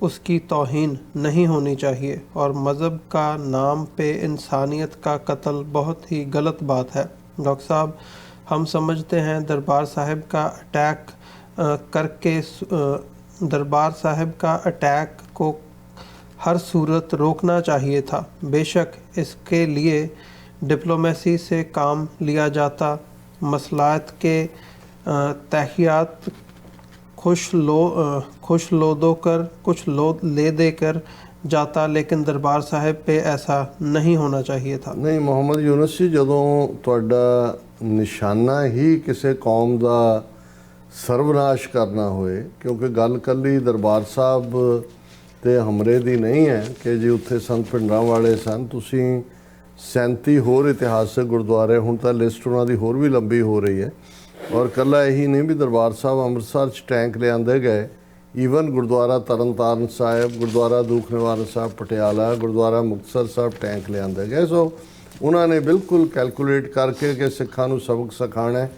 اس کی توہین نہیں ہونی چاہیے اور مذہب کا نام پہ انسانیت کا قتل بہت ہی غلط بات ہے ڈاکٹر صاحب ہم سمجھتے ہیں دربار صاحب کا اٹیک کر کے دربار صاحب کا اٹیک کو ہر صورت روکنا چاہیے تھا۔ بے شک اس کے لیے ڈپلومیسی سے کام لیا جاتا۔ مسئلات کے تحیات خوش لو خوش لودو کر، کچھ لود لے دے کر جاتا، لیکن دربار صاحب پہ ایسا نہیں ہونا چاہیے تھا۔ نہیں، محمد یونس جی جدوں تہاڈا نشانہ ہی کسی قوم دا ਸਰਵਨਾਸ਼ ਕਰਨਾ ਹੋਏ, ਕਿਉਂਕਿ ਗੱਲ ਕੱਲੀ ਦਰਬਾਰ ਸਾਹਿਬ ਤੇ ਹਮਰੇ ਦੀ ਨਹੀਂ ਹੈ ਕਿ ਜੀ ਉੱਥੇ ਸੰਤ ਪਿੰਡਾਂ ਵਾਲੇ ਸਨ, ਤੁਸੀਂ 37 ਹੋਰ ਇਤਿਹਾਸਕ ਗੁਰਦੁਆਰੇ, ਹੁਣ ਤਾਂ ਲਿਸਟ ਉਹਨਾਂ ਦੀ ਹੋਰ ਵੀ ਲੰਬੀ ਹੋ ਰਹੀ ਹੈ। ਔਰ ਕੱਲਾ ਇਹੀ ਨਹੀਂ ਵੀ ਦਰਬਾਰ ਸਾਹਿਬ ਅੰਮ੍ਰਿਤਸਰ ਚ ਟੈਂਕ ਲਿਆਂਦੇ ਗਏ। ਈਵਨ ਗੁਰਦੁਆਰਾ ਤਰਨਤਾਰਨ ਸਾਹਿਬ, ਗੁਰਦੁਆਰਾ ਦੂਖ ਨਿਵਾਰਨ ਸਾਹਿਬ ਪਟਿਆਲਾ, ਗੁਰਦੁਆਰਾ ਮੁਕਤਸਰ ਸਾਹਿਬ ਟੈਂਕ ਲਿਆਂਦੇ ਗਏ। ਸੋ ਉਹਨਾਂ ਨੇ ਬਿਲਕੁਲ ਕੈਲਕੂਲੇਟ ਕਰਕੇ ਕਿ ਸਿੱਖਾਂ ਨੂੰ ਸਬਕ ਸਿਖਾਉਣਾ ਹੈ।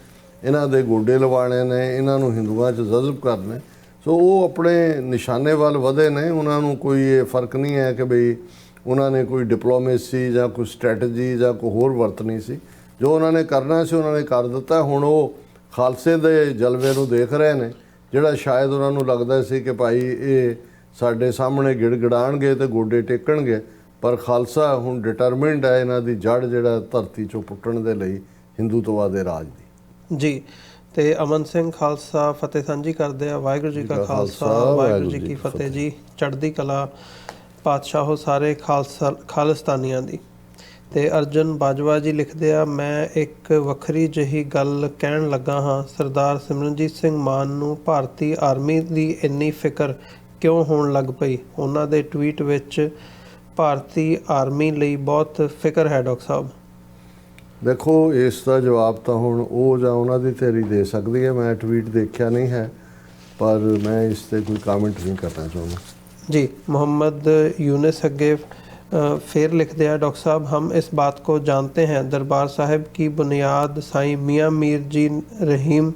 ਇਹਨਾਂ ਦੇ ਗੋਡੇ ਲਵਾਣੇ ਨੇ, ਇਹਨਾਂ ਨੂੰ ਹਿੰਦੂਆਂ 'ਚ ਜਜ਼ਬ ਕਰਨੇ ਸੋ ਉਹ ਆਪਣੇ ਨਿਸ਼ਾਨੇ ਵੱਲ ਵਧੇ ਨੇ, ਉਹਨਾਂ ਨੂੰ ਕੋਈ ਇਹ ਫ਼ਰਕ ਨਹੀਂ ਹੈ ਕਿ ਬਈ ਉਹਨਾਂ ਨੇ ਕੋਈ ਡਿਪਲੋਮੇਸੀ ਜਾਂ ਕੋਈ ਸਟ੍ਰੈਟਜੀ ਜਾਂ ਕੋਈ ਹੋਰ ਵਰਤਣੀ ਸੀ। ਜੋ ਉਹਨਾਂ ਨੇ ਕਰਨਾ ਸੀ, ਉਹਨਾਂ ਨੇ ਕਰ ਦਿੱਤਾ। ਹੁਣ ਉਹ ਖਾਲਸੇ ਦੇ ਜਲਵੇ ਨੂੰ ਦੇਖ ਰਹੇ ਨੇ, ਜਿਹੜਾ ਸ਼ਾਇਦ ਉਹਨਾਂ ਨੂੰ ਲੱਗਦਾ ਸੀ ਕਿ ਭਾਈ ਇਹ ਸਾਡੇ ਸਾਹਮਣੇ ਗਿੜਗਿੜਾਣਗੇ ਤੇ ਗੋਡੇ ਟੇਕਣਗੇ। ਪਰ ਖਾਲਸਾ ਹੁਣ ਡਿਟਰਮਿੰਡ ਹੈ, ਇਹਨਾਂ ਦੀ ਜੜ ਜਿਹੜਾ ਧਰਤੀ ਚੋਂ ਪੁੱਟਣ ਦੇ ਲਈ ਹਿੰਦੂਤਵਾ ਦੇ ਰਾਜ ਦੀ। ਜੀ। ਤੇ ਅਮਨ ਸਿੰਘ ਖਾਲਸਾ ਫਤਿਹ ਸਾਂਝੀ ਕਰਦੇ ਆ। ਵਾਹਿਗੁਰੂ ਜੀ ਕਾ ਖਾਲਸਾ ਵਾਹਿਗੁਰੂ ਜੀ ਕੀ ਫਤਿਹ। ਜੀ। ਚੜ੍ਹਦੀ ਕਲਾ ਪਾਤਸ਼ਾਹੋ ਸਾਰੇ ਖਾਲਸਾ ਖਾਲਿਸਤਾਨੀਆਂ ਦੀ। ਤੇ ਅਰਜਨ ਬਾਜਵਾ ਜੀ ਲਿਖਦੇ ਆ ਮੈਂ ਇੱਕ ਵੱਖਰੀ ਜਿਹੀ ਗੱਲ ਕਹਿਣ ਲੱਗਾ ਹਾਂ। ਸਰਦਾਰ ਸਿਮਰਨਜੀਤ ਸਿੰਘ ਮਾਨ ਨੂੰ ਭਾਰਤੀ ਆਰਮੀ ਦੀ ਇੰਨੀ ਫਿਕਰ ਕਿਉਂ ਹੋਣ ਲੱਗ ਪਈ? ਉਹਨਾਂ ਦੇ ਟਵੀਟ ਵਿੱਚ ਭਾਰਤੀ ਆਰਮੀ ਲਈ ਬਹੁਤ ਫਿਕਰ ਹੈ ਡਾਕਟਰ ਸਾਹਿਬ। ਦੇਖੋ ਇਸ ਦਾ ਜਵਾਬ ਤਾਂ ਹੁਣ ਉਹ ਜਾਂ ਉਹਨਾਂ ਦੀ ਤੇਰੀ ਦੇ ਸਕਦੀ ਹੈ ਮੈਂ ਟਵੀਟ ਦੇਖਿਆ ਨਹੀਂ ਹੈ ਪਰ ਮੈਂ ਇਸ ਤੇ ਕੋਈ ਕਮੈਂਟ ਨਹੀਂ ਕਰਨਾ ਚਾਹੁੰਦਾ जी मोहम्मद यूनिस हगेव अ, फिर लिख दिया डॉक्टर साहब हम इस बात को जानते हैं दरबार साहिब की बुनियाद साईं मियाँ मीर जी रहीम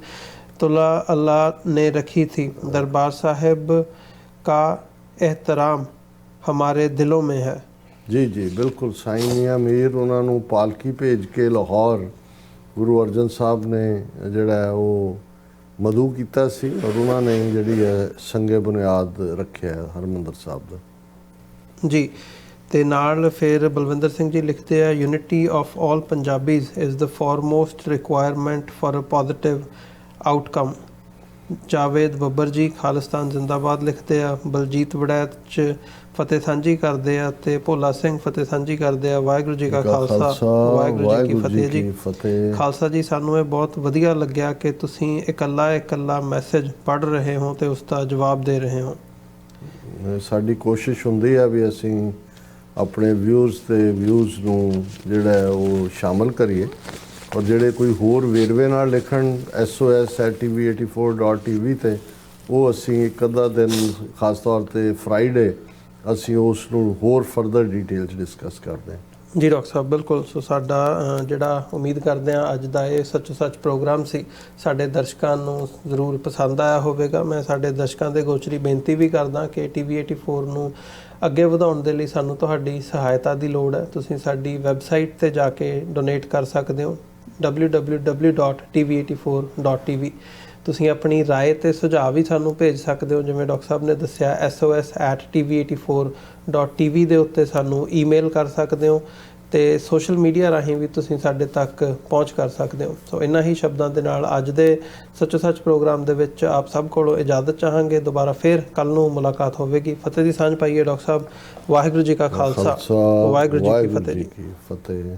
तुला अल्लाह ने रखी थी दरबार साहिब का एहतराम हमारे दिलों में है ਜੀ ਜੀ, ਬਿਲਕੁਲ ਸਾਈਂ ਮੀਰ ਉਹਨਾਂ ਨੂੰ ਪਾਲਕੀ ਭੇਜ ਕੇ ਲਾਹੌਰ ਗੁਰੂ ਅਰਜਨ ਸਾਹਿਬ ਨੇ ਜਿਹੜਾ ਉਹ ਮਧੂ ਕੀਤਾ ਸੀ ਔਰ ਉਹਨਾਂ ਨੇ ਜਿਹੜੀ ਹੈ ਸੰਗੇ ਬੁਨਿਆਦ ਰੱਖਿਆ ਹੈ ਹਰਮੰਦਰ ਸਾਹਿਬ ਦਾ। ਜੀ, ਤੇ ਨਾਲ ਫਿਰ ਬਲਵਿੰਦਰ ਸਿੰਘ ਜੀ ਲਿਖਦੇ ਆ unity of all Punjabis is the foremost requirement for a positive outcome Javed Babbar ji Khalistan ਜ਼ਿੰਦਾਬਾਦ ਲਿਖਦੇ ਆ, ਬਲਜੀਤ ਵੜੈਤ ਚ ਫਤਿਹ ਸਾਂਝੀ ਕਰਦੇ ਆ ਤੇ ਭੋਲਾ ਸਿੰਘ ਫਤਿਹ ਸਾਂਝੀ ਕਰਦੇ ਆ ਵਾਹਿਗੁਰੂ ਜੀ ਕਾ ਖਾਲਸਾ ਵਾਹਿਗੁਰੂ ਜੀ ਕੀ ਫਤਿਹ ਜੀ। ਖਾਲਸਾ ਜੀ ਸਾਨੂੰ ਇਹ ਬਹੁਤ ਵਧੀਆ ਲੱਗਿਆ ਕਿ ਤੁਸੀਂ ਇਕੱਲਾ ਇਕੱਲਾ ਮੈਸੇਜ ਪੜ੍ਹ ਰਹੇ ਹੋ ਤੇ ਉਸ ਦਾ ਜਵਾਬ ਦੇ ਰਹੇ ਹੋ। ਸਾਡੀ ਕੋਸ਼ਿਸ਼ ਹੁੰਦੀ ਹੈ ਵੀ ਅਸੀਂ ਆਪਣੇ ਵਿਊਜ਼ ਤੇ ਵਿਊਜ਼ ਨੂੰ ਜਿਹੜਾ ਉਹ ਸ਼ਾਮਲ ਕਰੀਏ ਔਰ ਜਿਹੜੇ ਕੋਈ ਹੋਰ ਵੇਰਵੇ ਨਾਲ ਲਿਖਣ sos@tv84.tv ਤੇ ਉਹ ਅਸੀਂ ਇੱਕ ਅੱਧਾ ਦਿਨ ਖਾਸ ਤੌਰ ਤੇ ਫਰਾਈਡੇ ਅਸੀਂ ਉਸ ਨੂੰ ਹੋਰ ਫਰਦਰ ਡਿਟੇਲ 'ਚ ਡਿਸਕਸ ਕਰਦੇ ਹਾਂ। ਜੀ, ਡਾਕਟਰ ਸਾਹਿਬ, ਬਿਲਕੁਲ। ਸੋ ਸਾਡਾ ਜਿਹੜਾ ਉਮੀਦ ਕਰਦੇ ਹਾਂ ਅੱਜ ਦਾ ਇਹ ਸੱਚੋ ਸੱਚ ਪ੍ਰੋਗਰਾਮ ਸੀ, ਸਾਡੇ ਦਰਸ਼ਕਾਂ ਨੂੰ ਜ਼ਰੂਰ ਪਸੰਦ ਆਇਆ ਹੋਵੇਗਾ। ਮੈਂ ਸਾਡੇ ਦਰਸ਼ਕਾਂ ਦੇ ਗੋਚਰੀ ਬੇਨਤੀ ਵੀ ਕਰਦਾ ਕਿ ਟੀਵੀ 84 ਨੂੰ ਅੱਗੇ ਵਧਾਉਣ ਦੇ ਲਈ ਸਾਨੂੰ ਤੁਹਾਡੀ ਸਹਾਇਤਾ ਦੀ ਲੋੜ ਹੈ। ਤੁਸੀਂ ਸਾਡੀ ਵੈਬਸਾਈਟ ਤੇ ਜਾ ਕੇ ਡੋਨੇਟ ਕਰ ਸਕਦੇ ਹੋ। www.tv84.tv ਤੁਸੀਂ ਆਪਣੀ رائے ਤੇ ਸੁਝਾਅ ਵੀ ਸਾਨੂੰ ਭੇਜ ਸਕਦੇ ਹੋ ਜਿਵੇਂ ਡਾਕਟਰ ਸਾਹਿਬ ਨੇ ਦੱਸਿਆ sos@tv84.tv ਦੇ ਉੱਤੇ ਸਾਨੂੰ ਈਮੇਲ ਕਰ ਸਕਦੇ ਹੋ ਤੇ ਸੋਸ਼ਲ ਮੀਡੀਆ ਰਾਹੀਂ ਵੀ ਤੁਸੀਂ ਸਾਡੇ ਤੱਕ ਪਹੁੰਚ ਕਰ ਸਕਦੇ ਹੋ ਸੋ ਇਨ੍ਹਾਂ ਹੀ ਸ਼ਬਦਾਂ ਦੇ ਨਾਲ ਅੱਜ ਦੇ ਸੱਚੋ ਸੱਚ ਪ੍ਰੋਗਰਾਮ ਦੇ ਵਿੱਚ ਆਪ ਸਭ ਕੋਲੋਂ ਇਜਾਜ਼ਤ ਚਾਹਾਂਗੇ ਦੁਬਾਰਾ ਫਿਰ ਕੱਲ ਨੂੰ ਮੁਲਾਕਾਤ ਹੋਵੇਗੀ ਫਤਿਹ ਦੀ ਸਾਂਝ ਪਾਈਏ ਡਾਕਟਰ ਸਾਹਿਬ ਵਾਹਿਗੁਰੂ ਜੀ ਕਾ ਖਾਲਸਾ ਵਾਹਿਗੁਰੂ ਜੀ ਕੀ ਫਤਿਹ ਜੀ ਕੀ ਫਤਿਹ